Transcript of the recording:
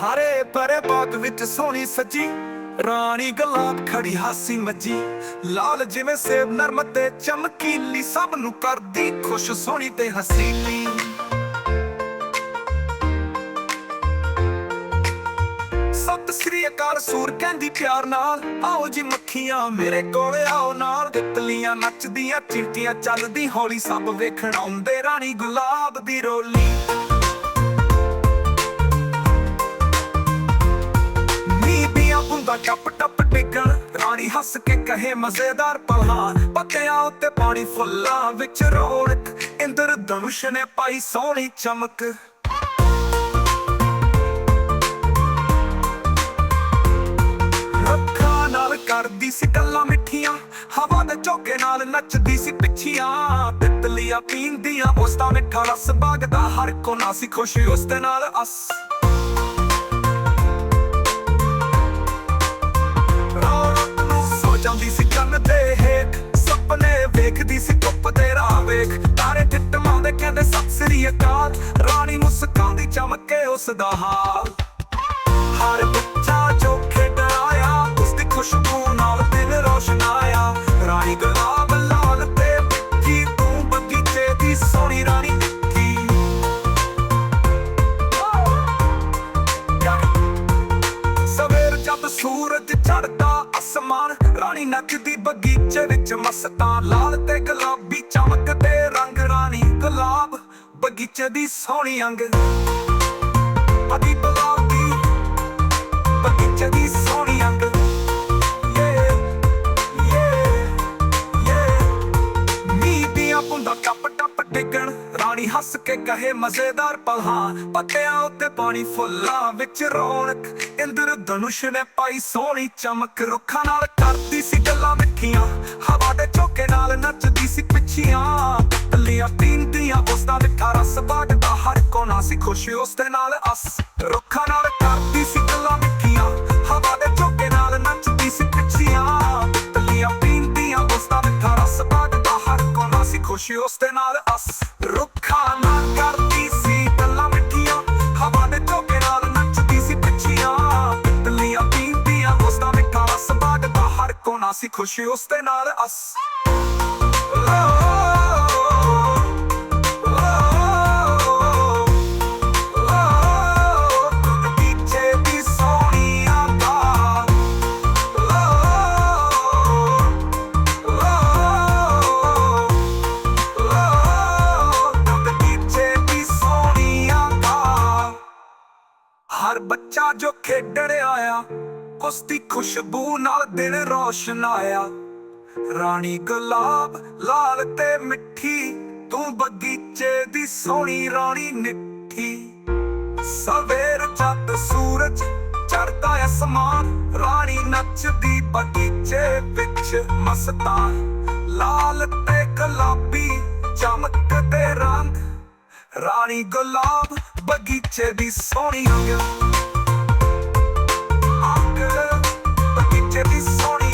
ਹਰੇ ਪਰੇ ਬਾਗ ਵਿੱਚ ਸੋਹਣੀ ਸੱਜੀ। ਰਾਣੀ ਗੁਲਾਬ ਖੜੀ ਹਾਸੀ ਮੱਜੀ। ਲਾਲ ਜਿਵੇਂ ਸੇਬ, ਨਰਮ ਤੇ ਚਮਕੀਲੀ, ਸਭ ਨੂੰ ਕਰਦੀ ਖੁਸ਼, ਸੋਹਣੀ ਤੇ ਹਸੀਲੀ ਸਤਿ ਸ੍ਰੀ ਅਕਾਲ ਸੂਰ ਕਹਿੰਦੀ ਪਿਆਰ ਨਾਲ। ਆਓ ਜੀ ਮੱਖੀਆਂ ਮੇਰੇ ਕੋਲ ਆਓ ਨਾਲ। ਤਿਤਲੀਆਂ ਨੱਚਦੀਆਂ, ਚਿੰਟੀਆਂ ਚੱਲਦੀ, ਹੌਲੀ ਸਭ ਵੇਖਣ ਆਉਂਦੇ। ਰਾਣੀ ਗੁਲਾਬ ਦੀ ਰੋਲੀ। ਨੀਬੀਆਂ ਟੱਪ ਟੱਪ ਡਿੱਗਣ, ਰਾਣੀ ਹੱਸ ਕੇ ਕਹੇ ਮਜ਼ੇਦਾਰ ਪਲਾਂ ਪੱਤਿਆਂ ਉੱਤੇ ਪਾਣੀ ਫੁੱਲਾਂ ਵਿੱਚ ਰੌਣਕ, ਇੰਦਰ ਧਨੁਸ਼ ਨੇ ਪਾਈ ਸੋਹਣੀ ਚਮਕ। ਅੱਖਾਂ ਨਾਲ ਕਰਦੀ ਸੀ ਗੱਲਾਂ ਮਿੱਠੀਆਂ, ਹਵਾ ਦੇ ਝੋਕੇ ਨਾਲ ਨੱਚਦੀ ਸੀ ਪਿੱਛੀਆਂ। ਤਿੱਤਲੀਆਂ ਪੀਂਦੀਆਂ, ਉਸ ਦਾ ਮਿੱਠਾ ਰਸ ਵਗਦਾ ਹਰ ਕੋਨਾ ਸੀ ਖੁਸ਼, ਉਸ ਦੇ ਨਾਲ ਅਸ ਟਿੱਟਮਾਉਂਦੇ ਕਹਿੰਦੇ ਸਤਿ ਸ੍ਰੀ ਅਕਾਲ। ਰਾਣੀ ਮੁਸਕਾਉਂਦੀ ਚਮਕੇ ਉਸ ਦਾ ਹਾਲ। ਹਰ ਬੱਚਾ ਜੋ ਖੇਡ ਆਇਆ, ਉਸ ਦੀ ਖੁਸ਼ਬੂ ਨਾਲ ਦਿਲ ਰੋਸ਼ਨ ਆਇਆ। ਰਾਣੀ ਗੁਲਾਬ ਲਾਲ ਤੇ ਮਿੱਠੀ ਤੂੰ ਬਗੀਚੇ ਦੀ ਸੋਹਣੀ ਰਾਣੀ ਨਿੱਕੀ ਸਵੇਰ ਜਦ ਸੂਰਜ ਚੜਦਾ ਅਸਮਾਨ, ਰਾਣੀ ਨੱਚਦੀ ਬਗੀਚੇ ਵਿੱਚ ਮਸਤਾਂ। ਲਾਲ ਤੇ ਗੁਲਾਬੀ ਚਮਕਦੇ ਰੰਗ ਰਾਣੀ ਗੁਲਾਬ ਬਗੀਚੇ ਦੀ ਸੋਹਣੀ ਅੰਗ। ਅਦੀ ਬਲਾਦੀ ਬਗੀਚੇ ਦੀ ਸੋਹਣੀ ਅੰਗ। Yeah, yeah, ਟੱਪ ਟੱਪ ਡਿੱਗਣ ਰਾਣੀ ਹੱਸ ਕੇ ਕਹੇ ਮਜ਼ੇਦਾਰ ਪਲਾਂ। ਪੱਤਿਆਂ ਉੱਤੇ ਪਾਣੀ ਫੁੱਲਾਂ ਵਿੱਚ ਰੌਣਕ ਇੰਦਰ ਧਨੁਸ਼ ਨੇ ਪਾਈ ਸੋਹਣੀ ਚਮਕ। ਰੁੱਖਾਂ ਨਾਲ ਕਰਦੀ ਸੀ ਗੱਲ ਦਾ ਰਸ ਵਗਦਾ ਹਰ ਕੋਨਾ ਸੀ ਖੁਸ਼ੀ, ਉਸ ਦੇ ਨਾਲ ਅਸ। ਰੁੱਖਾਂ ਨਾਲ ਕਰਦੀ ਸੀ ਗੱਲਾਂ ਮਿੱਠੀਆਂ, ਹਵਾ ਦੇ ਝੋਕੇ ਨਾਲ ਨੱਚਦੀ ਸੀ ਪਿੱਛੀਆਂ। ਤਲੀਆਂ ਪੀਂਦੀਆਂ ਉਸ ਦਾ ਮਿੱਠਾ ਰਸ ਵਗਦਾ ਹਰ ਕੋਨਾ ਸੀ ਖੁਸ਼ੀ, ਉਸ ਦੇ ਨਾਲ ਅਸ। ਰੁੱਖਾਂ ਨਾਲ ਕਰਦੀ ਸੀ ਗੱਲਾਂ ਮਿੱਠੀਆਂ, ਹਵਾ ਦੇ ਝੋਕੇ ਨਾਲ ਨੱਚਦੀ ਸੀ ਪਿੱਛੀਆਂ। ਤਲੀਆਂ ਪੀਂਦੀਆਂ ਉਸ ਦਾ ਮਿੱਠਾ ਰਸ ਵਗਦਾ ਹਰ ਕੋਨਾ ਸੀ ਖੁਸ਼ੀ, ਉਸ ਦੇ ਨਾਲ ਅਸ। ਬਗੀਚੇ ਬੱਚਾ ਜੋ ਖੇਡਣ ਆਇਆ, ਉਸ ਦੀ ਖੁਸ਼ਬੂ ਨਾਲ ਦਿਨ ਰੋਸ਼ਨ ਆਇਆ। ਰਾਣੀ ਗੁਲਾਬ ਲਾਲ ਤੇ ਮਿੱਠੀ, ਤੂੰ ਬਗੀਚੇ ਦੀ ਸੋਹਣੀ ਰਾਣੀ ਨਿੱਠੀ। ਸਵੇਰ ਜਦ ਸੂਰਜ ਚੜਦਾ ਅਸਮਾਨ, ਰਾਣੀ ਨੱਚਦੀ ਬਗੀਚੇ ਵਿੱਚ ਮਸਤਾਂ ਲਾਲ ਤੇ ਗੁਲਾਬੀ ਚਮਕਦੇ ਰੰਗ, ਰਾਣੀ ਗੁਲਾਬ ਬਗੀਚੇ ਦੀ ਸੋਹਣੀ ਅੰਗ que mi